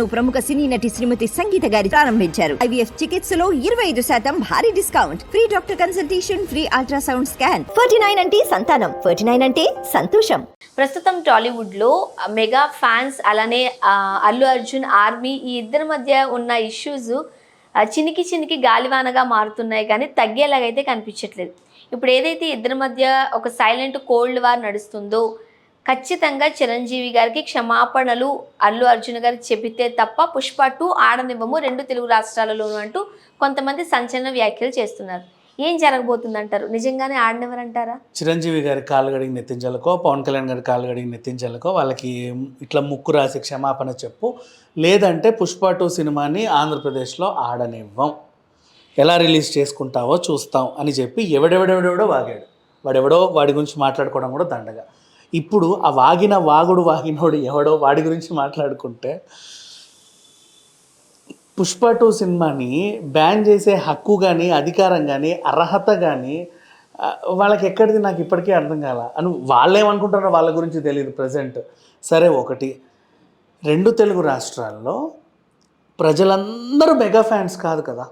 ప్రముఖ సినీ నటి శ్రీమతి సంగీత గారి ప్రారంభించారు. ఐవీఎఫ్ చికిత్సలో ఇరవై ఐదు శాతం భారీ discount. Free doctor consultation free ultrasound scan. Forty nine అంటే సంతానం. ఫోర్టీ నైన్ అంటే సంతోషం. ప్రస్తుతం టాలీవుడ్లో మెగా ఫ్యాన్స్ అలానే అల్లు అర్జున్ ఆర్మీ ఈ ఇద్దరి మధ్య ఉన్న ఇష్యూస్ చినికి చినికి గాలివానగా మారుతున్నాయి కానీ తగ్గేలాగైతే కనిపించట్లేదు. ఇప్పుడు ఏదైతే ఇద్దరి మధ్య ఒక సైలెంట్ కోల్డ్ వార్ నడుస్తుందో ఖచ్చితంగా చిరంజీవి గారికి క్షమాపణలు అల్లు అర్జున్ గారికి చెబితే తప్ప పుష్ప టూ ఆడనివ్వము రెండు తెలుగు రాష్ట్రాలలోనూ అంటూ కొంతమంది సంచలన వ్యాఖ్యలు చేస్తున్నారు. ఏం జరగబోతుందంటారు? నిజంగానే ఆడనివ్వరంటారా? చిరంజీవి గారి కాలు గడిగి నెత్తించాలకో పవన్ కళ్యాణ్ గారి కాలు గడిగి నెత్తించాలకో వాళ్ళకి ఇట్లా ముక్కు రాసి క్షమాపణ చెప్పు. లేదంటే పుష్ప టూ సినిమాని ఆంధ్రప్రదేశ్లో ఆడనివ్వం. ఎలా రిలీజ్ చేసుకుంటావో చూస్తాం అని చెప్పి ఎవడెవడెవడెవడో వాగాడు. వాడెవడో వాడి గురించి మాట్లాడుకోవడం కూడా దండగా. ఇప్పుడు ఆ వాగిన వాగుడు వాగినోడు ఎవడో వాడి గురించి మాట్లాడుకుంటే పుష్ప టూ సినిమాని బ్యాన్ చేసే హక్కు కానీ అధికారం కానీ అర్హత కానీ వాళ్ళకి ఎక్కడిది నాకు ఇప్పటికీ అర్థం కాల. అని వాళ్ళేమనుకుంటారో వాళ్ళ గురించి తెలియదు ప్రజెంట్. సరే ఒకటి. రెండు తెలుగు రాష్ట్రాల్లో ప్రజలందరూ మెగా ఫ్యాన్స్ కాదు కదా.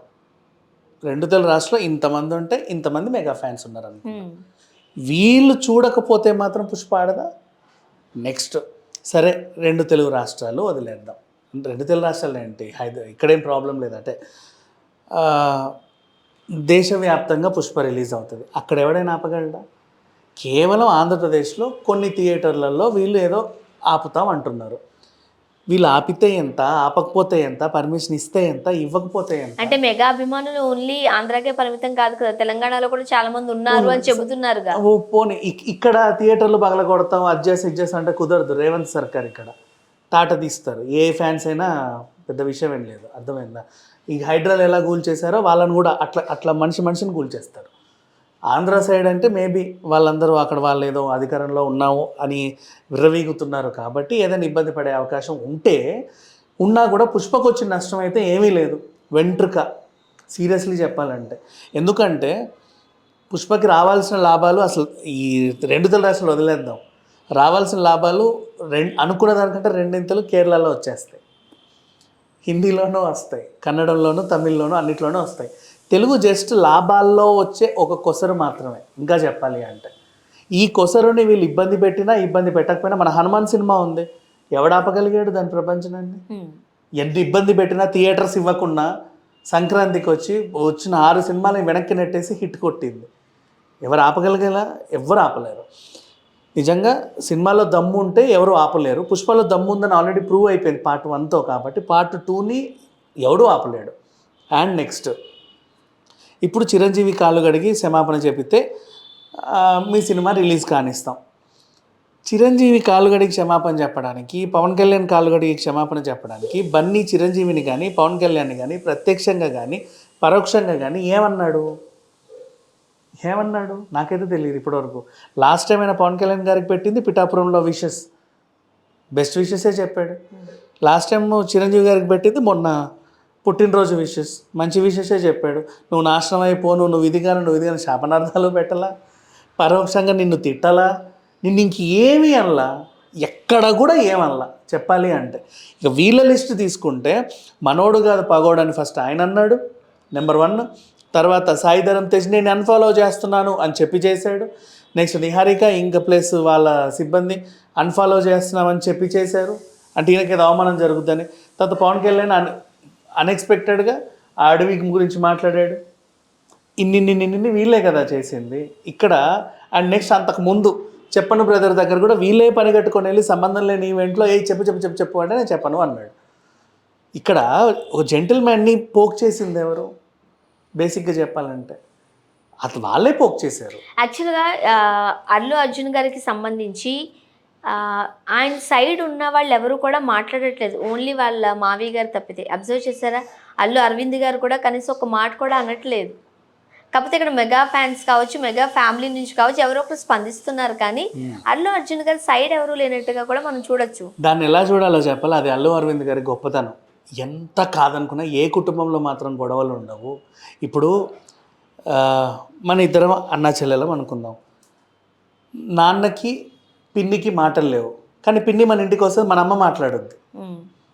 రెండు తెలుగు రాష్ట్రాల్లో ఇంతమంది ఉంటే ఇంతమంది మెగా ఫ్యాన్స్ ఉన్నారు వీళ్ళు చూడకపోతే మాత్రం పుష్ప ఆడదా? నెక్స్ట్ సరే రెండు తెలుగు రాష్ట్రాలు వదిలేద్దాం. రెండు తెలుగు రాష్ట్రాలు ఏంటి? హైదరాబాద్ ఇక్కడేం ప్రాబ్లం లేదంటే దేశవ్యాప్తంగా పుష్ప రిలీజ్ అవుతుంది. అక్కడ ఎవడైనా ఆపగలడా? కేవలం ఆంధ్రప్రదేశ్లో కొన్ని థియేటర్లలో వీళ్ళు ఏదో ఆపుతాం అంటున్నారు. వీళ్ళు ఆపితే ఎంత ఆపకపోతే ఎంత పర్మిషన్ ఇస్తే ఎంత ఇవ్వకపోతే ఎంత? అంటే మెగా అభిమానులు ఓన్లీ ఆంధ్రాకే పరిమితం కాదు కదా తెలంగాణలో కూడా చాలా మంది ఉన్నారు అని చెబుతున్నారుగా. ఓ పోనీ ఇక్- ఇక్కడ థియేటర్లు పగల కొడతాం అడ్జస్ట్ ఇడ్జస్ట్ అంటే కుదరదు. రేవంత్ సర్కార్ ఇక్కడ తాట తీస్తారు. ఏ ఫ్యాన్స్ అయినా పెద్ద విషయం ఏం లేదు. అర్థమైందా? ఈ హైడ్రాలు ఎలా కూల్ చేశారో వాళ్ళని కూడా అట్లా అట్లా మనిషి మనిషిని కూల్ చేస్తారు. ఆంధ్ర సైడ్ అంటే మేబీ వాళ్ళందరూ అక్కడ వాళ్ళు ఏదో అధికారంలో ఉన్నాము అని విర్రవీగుతున్నారు కాబట్టి ఏదైనా ఇబ్బంది పడే అవకాశం ఉంటే ఉన్నా కూడా పుష్పకు వచ్చిన నష్టం అయితే ఏమీ లేదు. వెంట్రుక సీరియస్లీ చెప్పాలంటే. ఎందుకంటే పుష్పకి రావాల్సిన లాభాలు అసలు ఈ రెండు తల అసలు వదిలేద్దాం. రావాల్సిన లాభాలు రెండు అనుకున్న దానికంటే రెండింతలు కేరళలో వచ్చేస్తాయి. హిందీలోనూ వస్తాయి కన్నడంలోనూ తమిళ్ళోనూ అన్నిట్లోనూ వస్తాయి. తెలుగు జస్ట్ లాభాల్లో వచ్చే ఒక కొసరు మాత్రమే ఇంకా చెప్పాలి అంటే. ఈ కొసరుని వీళ్ళు ఇబ్బంది పెట్టినా ఇబ్బంది పెట్టకపోయినా మన హనుమాన్ సినిమా ఉంది. ఎవడాపగలిగాడు దాని ప్రపంచనాన్ని హ్మ్. ఎంత ఇబ్బంది పెట్టినా థియేటర్స్ ఇవ్వకుండా సంక్రాంతికి వచ్చి వచ్చిన ఆరు సినిమాలు వెనక్కి నెట్టేసి హిట్ కొట్టింది. ఎవరు ఆపగలిగేలా? ఎవరు ఆపలేరు. నిజంగా సినిమాలో దమ్ము ఉంటే ఎవరు ఆపలేరు. పుష్పలో దమ్ము ఉందని ఆల్రెడీ ప్రూవ్ అయిపోయింది. పార్ట్ వన్తో కాబట్టి పార్ట్ టూని ఎవడూ ఆపలేడు. అండ్ నెక్స్ట్ ఇప్పుడు చిరంజీవి కాళ్ళు గడిగి క్షమాపణ చెప్పితే మీ సినిమా రిలీజ్ కానిస్తాం. చిరంజీవి కాలుగడికి క్షమాపణ చెప్పడానికి పవన్ కళ్యాణ్ కాలుగడికి క్షమాపణ చెప్పడానికి బన్నీ చిరంజీవిని కానీ పవన్ కళ్యాణ్ని కానీ ప్రత్యక్షంగా కానీ పరోక్షంగా కానీ ఏమన్నాడు? ఏమన్నాడు? నాకైతే తెలియదు ఇప్పటివరకు. లాస్ట్ టైం అయినా పవన్ కళ్యాణ్ గారికి పెట్టింది పిఠాపురంలో విషెస్. బెస్ట్ విషెసే చెప్పాడు. లాస్ట్ టైం చిరంజీవి గారికి పెట్టింది మొన్న. పుట్టినరోజు విషెస్. మంచి విషెసే చెప్పాడు. నువ్వు నాశనం అయిపోను నువ్వు ఇదిగాను నువ్వు ఇదిగాను శాపనార్థాలు పెట్టలా? పరోక్షంగా నిన్ను తిట్టలా? నిన్ను ఇంకేమీ అనలా? ఎక్కడ కూడా ఏమనలా? చెప్పాలి అంటే. ఇక వీళ్ళ లిస్ట్ తీసుకుంటే మనోడు కాదు పగోడని ఫస్ట్ ఆయన అన్నాడు. Number one. తర్వాత సాయిధరం తెచ్చి నేను అన్ఫాలో చేస్తున్నాను అని చెప్పి చేశాడు. నెక్స్ట్ నిహారిక ఇంకా ప్లస్ వాళ్ళ సిబ్బంది అన్ఫాలో చేస్తున్నామని చెప్పి చేశారు. అంటే ఈయనకి ఏదో అవమానం జరుగుద్దని. తర్వాత పవన్ కళ్యాణ్ అన్ అన్ఎక్స్పెక్టెడ్గా ఆ అడవి గురించి మాట్లాడాడు. ఇన్ని వీళ్ళే కదా చేసింది. ఇక్కడ అండ్ నెక్స్ట్ అంతకు ముందు చెప్పను బ్రదర్ దగ్గర కూడా వీళ్ళే పని కట్టుకొని వెళ్ళి సంబంధం లేని ఈవెంట్లో ఏ చెప్పు చెప్పు చెప్పు చెప్పు అంటే నేను చెప్పను అన్నాడు. ఇక్కడ ఒక జెంటిల్మ్యాన్ని పోక్ చేసింది ఎవరు? బేసిక్గా చెప్పాలంటే. అసలు వాళ్ళే పోక్ చేశారు. యాక్చువల్గా అల్లు అర్జున్ గారికి సంబంధించి ఆయన సైడ్ ఉన్న వాళ్ళు ఎవరు కూడా మాట్లాడట్లేదు. ఓన్లీ వాళ్ళ మావి గారు తప్పితే. అబ్జర్వ్ చేశారా? అల్లు అరవింద్ గారు కూడా కనీసం ఒక మాట కూడా అనట్లేదు. కాకపోతే ఇక్కడ మెగా ఫ్యాన్స్ కావచ్చు మెగా ఫ్యామిలీ నుంచి కావచ్చు ఎవరో ఒకరు స్పందిస్తున్నారు కానీ అల్లు అర్జున్ గారి సైడ్ ఎవరు లేనట్టుగా కూడా మనం చూడొచ్చు. దాన్ని ఎలా చూడాలో చెప్పాలి? అది అల్లు అరవింద్ గారి గొప్పతనం. ఎంత కాదనుకున్నా ఏ కుటుంబంలో మాత్రం గొడవలు ఉండవు. ఇప్పుడు మన ఇద్దరం అన్నా చెల్లెలం అనుకుందాం. నాన్నకి పిన్నికి మాటలు లేవు. కానీ పిన్ని మన ఇంటికి వస్తే మన అమ్మ మాట్లాడుద్ది.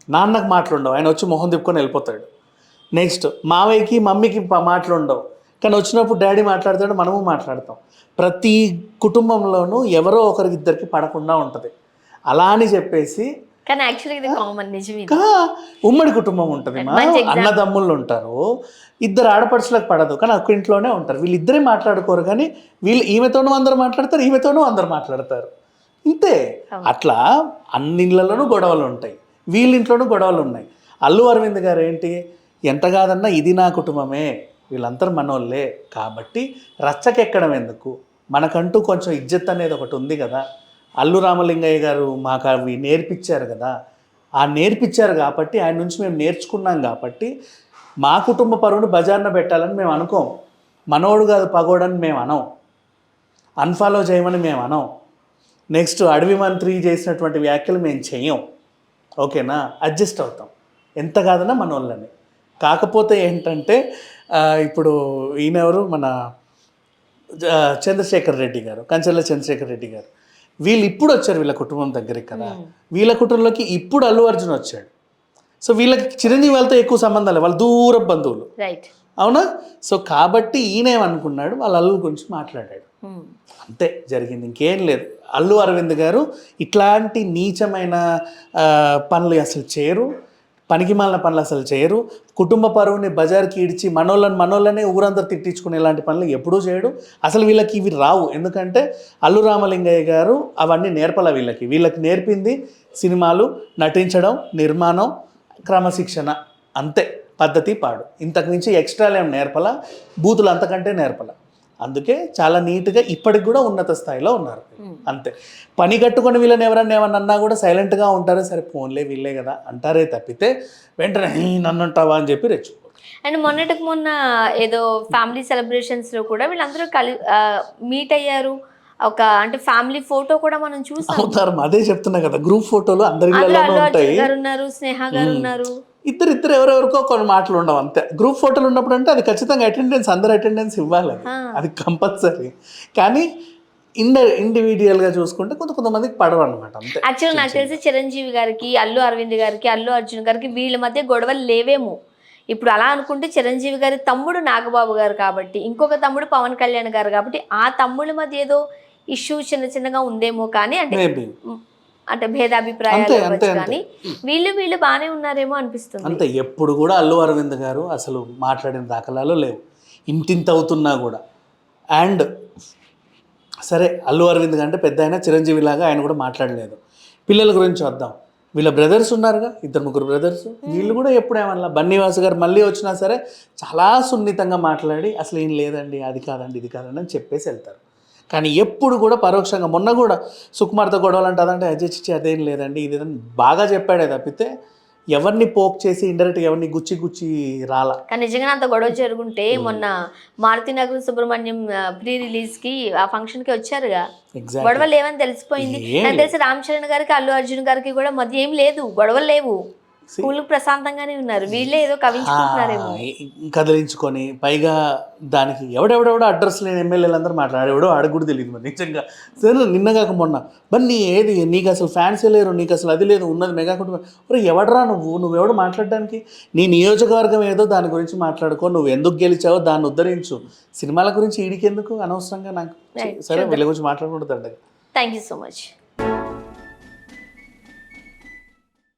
నాన్నకు మాటలు ఉండవు ఆయన వచ్చి మొహం తిప్పుకొని వెళ్ళిపోతాడు. నెక్స్ట్ మావయ్యకి మమ్మీకి మాటలు ఉండవు కానీ వచ్చినప్పుడు డాడీ మాట్లాడతాడు మనము మాట్లాడతాం. ప్రతి కుటుంబంలోనూ ఎవరో ఒకరికి ఇద్దరికి పడకుండా ఉంటుంది. అలా అని చెప్పేసి కానీ యాక్చువల్లీ ఇది కామన్ నిజం ఇది. ఇంకా ఉమ్మడి కుటుంబం ఉంటుంది మా. అన్నదమ్ముళ్ళు ఉంటారు. ఇద్దరు ఆడపడుచులకు పడదు కానీ ఒక్క ఇంట్లోనే ఉంటారు. వీళ్ళిద్దరే మాట్లాడుకోరు కానీ వీళ్ళు ఈమెతోనూ అందరు మాట్లాడతారు ఈమెతోనూ అందరు మాట్లాడతారు. ఇంతే అట్లా అన్ని ఇళ్ళలోనూ గొడవలు ఉంటాయి. వీళ్ళ ఇంట్లోనూ గొడవలు ఉన్నాయి. అల్లు అరవింద్ గారు ఏంటి? ఎంత కాదన్నా ఇది నా కుటుంబమే. వీళ్ళందరూ మనోళ్ళే. కాబట్టి రచ్చకెక్కడం ఎందుకు? మనకంటూ కొంచెం ఇజ్జత్ అనేది ఒకటి ఉంది కదా. అల్లు రామలింగయ్య గారు మాకు అవి నేర్పించారు కదా. ఆ నేర్పించారు కాబట్టి ఆయన నుంచి మేము నేర్చుకున్నాం కాబట్టి మా కుటుంబ పరువును బజార్న పెట్టాలని మేము అనుకోం. మనోడు కాదు పగోడని మేము అనం. అన్ఫాలో చేయమని మేము అనం. నెక్స్ట్ అడవి మంత్రి చేసినటువంటి వ్యాఖ్యలు మేము చెయ్యం ఓకేనా? అడ్జస్ట్ అవుతాం. ఎంత కాదన్నా మన వాళ్ళని కాకపోతే ఏంటంటే ఇప్పుడు ఈయనెవరు మన చంద్రశేఖర్ రెడ్డి గారు కంచెల చంద్రశేఖర్ రెడ్డి గారు. వీళ్ళు ఇప్పుడు వచ్చారు వీళ్ళ కుటుంబం దగ్గరికి కదా. వీళ్ళ కుటుంబంలోకి ఇప్పుడు అల్లు అర్జున్ వచ్చాడు. సో వీళ్ళకి చిరంజీవి వాళ్ళతో ఎక్కువ సంబంధాలు వాళ్ళు దూర బంధువులు. రైట్ అవునా? సో కాబట్టి ఈయన ఏమనుకున్నాడు వాళ్ళ అల్లు గురించి మాట్లాడాడు. అంతే జరిగింది. ఇంకేం లేదు. అల్లు అరవింద్ గారు ఇట్లాంటి నీచమైన పనులు అసలు చేయరు. పనికి మాలిన పనులు అసలు చేయరు. కుటుంబ పరువుని బజార్కి ఇడిచి మనోళ్ళని మనోళ్ళనే ఊరంతా తిట్టించుకునే ఇలాంటి పనులు ఎప్పుడూ చేయడు. అసలు వీళ్ళకి ఇవి రావు. ఎందుకంటే అల్లు రామలింగయ్య గారు అవన్నీ నేర్పల వీళ్ళకి. వీళ్ళకి నేర్పింది సినిమాలు నటించడం నిర్మాణం క్రమశిక్షణ. అంతే. పద్ధతి పాడు. ఇంతకు మించి ఎక్స్ట్రా ఏం నేర్పల. బూతులు అంతకంటే నేర్పల. అందుకే చాలా నీట్గా ఇప్పటికి కూడా ఉన్నత స్థాయిలో ఉన్నారు. అంతే. పని కట్టుకొని వీళ్ళని ఎవరన్నా ఏమన్నా అన్నా కూడా సైలెంట్గా ఉంటారే సరే ఫోన్లే వీళ్ళే కదా అంటారే తప్పితే వెంటనే "హీ, నన్ను అంటావా అని చెప్పి రెచ్చు అండ్ మొన్నటికి మొన్న ఏదో ఫ్యామిలీ సెలబ్రేషన్స్లో కూడా వీళ్ళందరూ కలి మీట్ అయ్యారు. ఒక అంటే ఫ్యామిలీ ఫోటో కూడా మనం చూసాం. అవుతారు. అదే చెప్తున్నా కదా. గ్రూప్ ఫోటోలు అందరి ఉన్నారు స్నేహ గారు ఉన్నారు. ఇద్దరు ఇద్దరు ఎవరెవరికో కొన్ని మాటలు ఉండవు అంతే. గ్రూప్ ఫోటోలు ఉన్నప్పుడు అంటే అది ఖచ్చితంగా అటెండెన్స్ అందరు అటెండెన్స్ ఇవ్వాలి అది. అది కంపల్సరీ. కానీ ఇండ ఇండివిజువల్గా చూసుకుంటే కొంత కొంతమందికి పడవు అనమాట యాక్చువల్ నాకు తెలిసి చిరంజీవి గారికి అల్లు అరవింద్ గారికి అల్లు అర్జున్ గారికి వీళ్ళ మధ్య గొడవలు లేవేమో. ఇప్పుడు అలా అనుకుంటే చిరంజీవి గారి తమ్ముడు నాగబాబు గారు కాబట్టి ఇంకొక తమ్ముడు పవన్ కళ్యాణ్ గారు కాబట్టి ఆ తమ్ముళ్ళ మధ్య ఏదో ఇష్యూ చిన్న చిన్నగా ఉందేమో కానీ అంటే అంటే భేదాభిప్రాయాలు కానీ వీళ్ళు వీళ్ళు బాగానే ఉన్నారేమో అనిపిస్తుంది. అంతే ఎప్పుడు కూడా అల్లు అరవింద్ గారు అసలు మాట్లాడిన దాఖలాలు లేవు. ఇంటింత అవుతున్నా కూడా. అండ్ సరే అల్లు అరవింద్ అంటే పెద్ద ఆయన చిరంజీవి లాగా ఆయన కూడా మాట్లాడలేదు. పిల్లల గురించి వద్దాం. వీళ్ళ బ్రదర్స్ ఉన్నారుగా? ఇద్దరు ముగ్గురు బ్రదర్స్? వీళ్ళు కూడా ఎప్పుడు ఏమన్నా? బన్నీవాసు గారు మళ్ళీ వచ్చినా సరే చాలా సున్నితంగా మాట్లాడి అసలు ఏం లేదండి అది కాదండి ఇది కాదండి అని చెప్పేసి వెళ్తారు. కానీ ఎప్పుడు కూడా పరోక్షంగా మొన్న కూడా సుకుమార్తో గొడవలు అంటే అదంటే అజయ్ చిచ్చి అదేం లేదండి ఇది బాగా చెప్పాడే తప్పితే ఎవరిని పోక్ చేసి ఇండైరెక్ట్గా ఎవరిని గుచ్చి గుచ్చి రాలా. కానీ నిజంగా అంత గొడవ జరుగుంటే మొన్న మారుతినగర్ సుబ్రహ్మణ్యం ప్రీ రిలీజ్కి ఆ ఫంక్షన్కి వచ్చారుగా. గొడవలు ఏమని తెలిసిపోయింది. నాకు తెలిసి రామ్ చరణ్ గారికి అల్లు అర్జున్ గారికి కూడా మధ్య ఏం లేదు గొడవలు లేవు. ప్రశాంతంగానే ఉన్నారు. వీళ్ళే ఏదో కవించుకుంటున్నారేమో కదిలించుకొని పైగా దానికి ఎవడెవడెవడో అడ్రస్ లేని ఎమ్మెల్యేలు అందరూ మాట్లాడారు. ఎవడో ఆడకు కూడా తెలియదు మరి నిజంగా. సరే నిన్న కాక మొన్న. బన్నీ ఏది? నీకు అసలు ఫ్యాన్సీ లేరు నీకు అసలు అది లేదు ఉన్నది మెగా కుటుంబం. ఎవడరా నువ్వు? నువ్వెవడు మాట్లాడడానికి? నీ నియోజకవర్గం ఏదో దాని గురించి మాట్లాడుకో. నువ్వు ఎందుకు గెలిచావో దాన్ని ఉద్ధరించు. సినిమాల గురించి ఈడికి ఎందుకు అనవసరంగా నాకు సరే వీళ్ళ గురించి మాట్లాడకూడదు థ్యాంక్ యూ సో మచ్